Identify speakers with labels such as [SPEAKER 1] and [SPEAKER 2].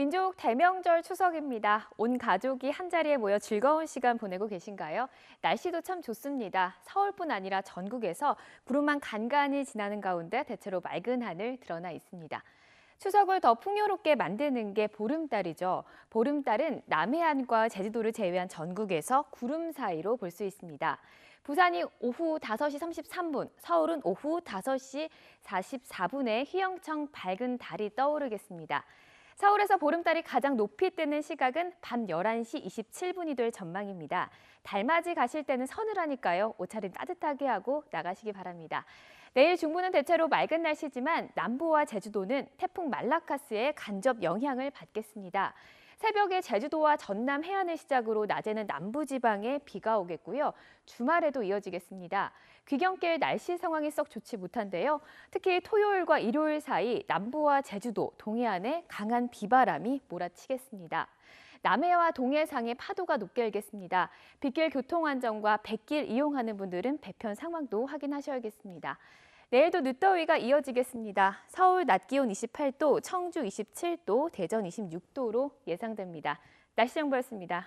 [SPEAKER 1] 민족 대명절 추석입니다. 온 가족이 한자리에 모여 즐거운 시간 보내고 계신가요? 날씨도 참 좋습니다. 서울뿐 아니라 전국에서 구름만 간간히 지나는 가운데 대체로 맑은 하늘 드러나 있습니다. 추석을 더 풍요롭게 만드는 게 보름달이죠. 보름달은 남해안과 제주도를 제외한 전국에서 구름 사이로 볼 수 있습니다. 부산이 오후 5시 33분, 서울은 오후 5시 44분에 휘영청 밝은 달이 떠오르겠습니다. 서울에서 보름달이 가장 높이 뜨는 시각은 밤 11시 27분이 될 전망입니다. 달맞이 가실 때는 서늘하니까요. 옷차림 따뜻하게 하고 나가시기 바랍니다. 내일 중부는 대체로 맑은 날씨지만 남부와 제주도는 태풍 말라카스의 간접 영향을 받겠습니다. 새벽에 제주도와 전남 해안을 시작으로 낮에는 남부지방에 비가 오겠고요. 주말에도 이어지겠습니다. 귀경길 날씨 상황이 썩 좋지 못한데요. 특히 토요일과 일요일 사이 남부와 제주도, 동해안에 강한 비바람이 몰아치겠습니다. 남해와 동해상의 파도가 높게 일겠습니다. 빗길 교통 안전과 백길 이용하는 분들은 배편 상황도 확인하셔야겠습니다. 내일도 늦더위가 이어지겠습니다. 서울 낮 기온 28도, 청주 27도, 대전 26도로 예상됩니다. 날씨 정보였습니다.